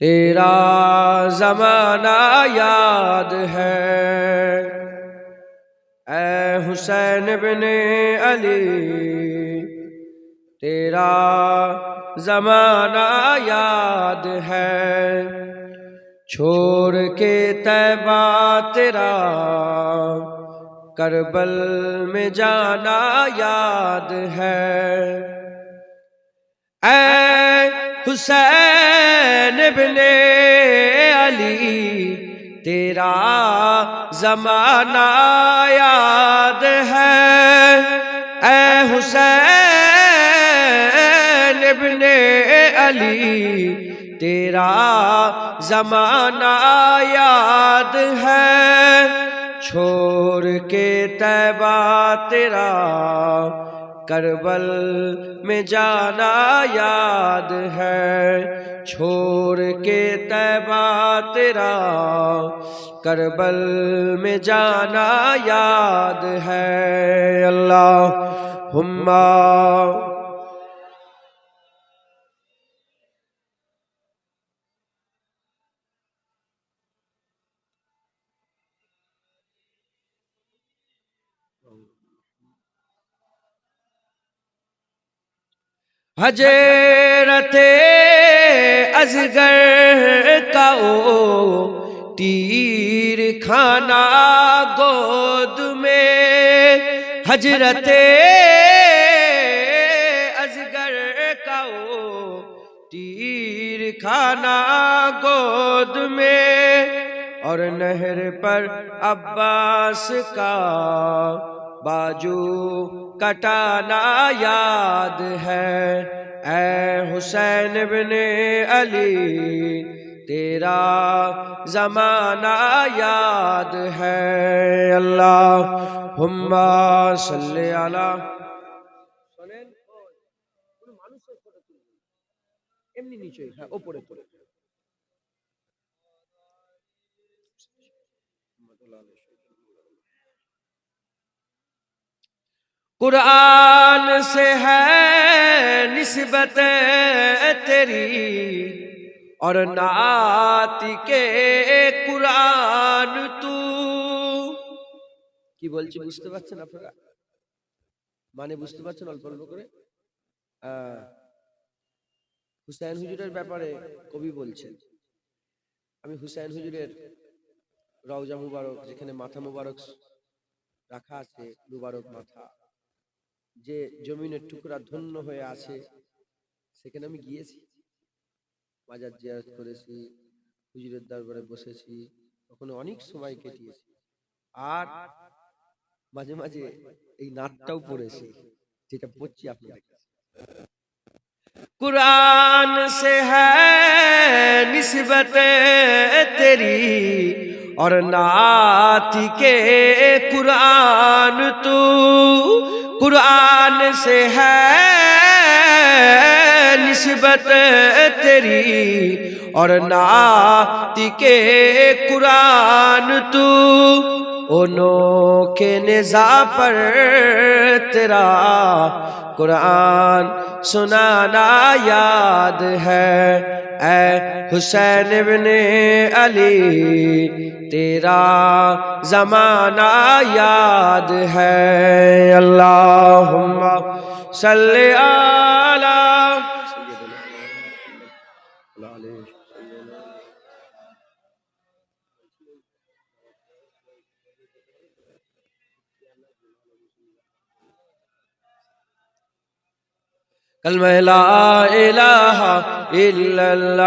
تیرا زمانہ یاد ہے۔ اے حسین بن علی، تیرا زمانہ یاد ہے۔ چھوڑ کے تیبہ تیرا، کربل میں جانا یاد ہے۔ اے حسین ابن علی، تیرا زمانہ یاد ہے۔ اے حسین ابن علی، تیرا زمانہ یاد ہے۔ چھوڑ کے تیبہ تیرا، کربل میں جانا یاد ہے۔ چھوڑ کے تیبہ تیرا کربل میں جانا یاد ہے اللہ ہما حجرت ازگر کا او تیر کھانا گود میں حجرت ازگر کا او تیر کھانا گود میں اور نہر پر عباس کا باجو کٹانا یاد ہے۔ اے حسین بن علی تیرا زمانہ یاد ہے اللہ ہما صلی اللہ এমনি নিচে হ্যাঁ ওপরে তোলে قرآن سے ہے نسبت تیری اور نعت کے قرآن تو কি বলছি বুঝতে পারছেন আপনারা মানে বুঝতে পারছেন অল্প অল্প করে হুসাইন হুজুরের ব্যাপারে কবি বলছেন আমি হুসাইন হুজুরের রওজা মুবারক যেখানে মাথা মুবারক রাখা আছে মুবারক মাথা যে জমিনের টুকরা ধন্য হয়ে আছে, সেখানে আমি গিয়েছি। বাজার জিয়ারত করেছি, হুজুরের দরবারে বসেছি, ওখানে অনেক সময় কেটিয়েছি আর মাঝে মাঝে এই নাটটাও পড়েছি, যেটা পড়ছি আপনার কুরআন সে হিসবত তেরি, ওর নাতিকে কুরআন তু قرآن سے ہے نسبت تیری اور نعت کے قرآن تو انوں کے نزا پر تیرا قرآن سنانا یاد ہے۔ اے حسین ابن علی، تیرا زمانہ یاد ہے۔ صلی آلہ کلمہ لا الہ إلا اللہ